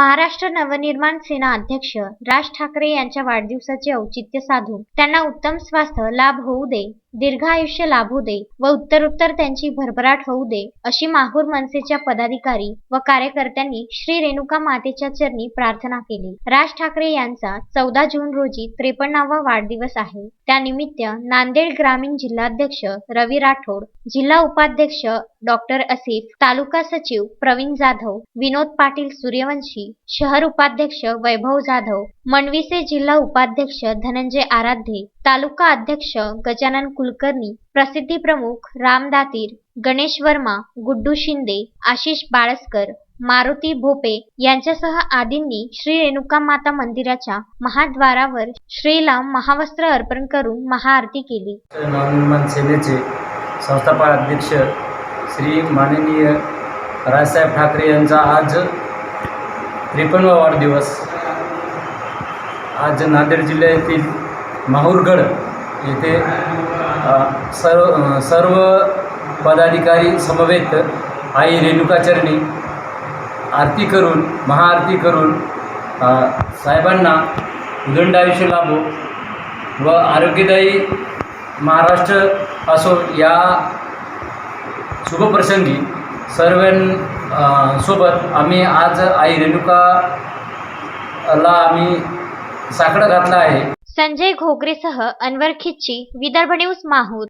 महाराष्ट्र नवनिर्माण सेना अध्यक्ष राज ठाकरे यांच्या वाढदिवसाचे औचित्य साधून त्यांना उत्तम स्वास्थ्य लाभ होऊ दे. दीर्घ आयुष्य लाभू दे व उत्तरोत्तर त्यांची भरभराट होऊ दे अशी माहूर मनसेच्या पदाधिकारी व कार्यकर्त्यांनी श्री रेणुका मातेच्या चरणी प्रार्थना केली. राज ठाकरे यांचा चौदा जून रोजी त्रेपन्नावा वाढदिवस आहे. त्यानिमित्त नांदेड ग्रामीण जिल्हाध्यक्ष रवी राठोड जिल्हा उपाध्यक्ष डॉक्टर असिफ तालुका सचिव प्रवीण जाधव विनोद पाटील सूर्यवंशी शहर उपाध्यक्ष वैभव जाधव मंडवीचे जिल्हा उपाध्यक्ष धनंजय आराध्ये तालुका अध्यक्ष गजानन कुलकर्णी प्रसिद्धी प्रमुख राम दातीर गणेश वर्मा गुड्डू शिंदे आशिष बाळसकर मारुती भोपे यांच्यासह आदींनी श्री रेणुका माता मंदिराच्या महाद्वारावर श्रीला महावस्त्र अर्पण करून महाआरती केली. नवनिर्माण सेनेचे संस्थापक अध्यक्ष श्री माननीय राजसाहेब ठाकरे यांचा आज त्रेपन्नवा वाढदिवस. आज नांदेड जिल्ह्यातील माहूरगड येथे सर्व सर्व पदाधिकारी समवेत आई रेणुकाचरणी आरती करून महाआरती करून साहेबांना उदंड आयुष्य लाभो व आरोग्यदायी महाराष्ट्र असो या शुभप्रसंगी सर्वां सोबत आम्ही आज आई रेणुकाला आम्ही साकडं घातलं आहे. संजय घोगरेसह अनवर खिच्ची विदर्भ न्यूज माहूर.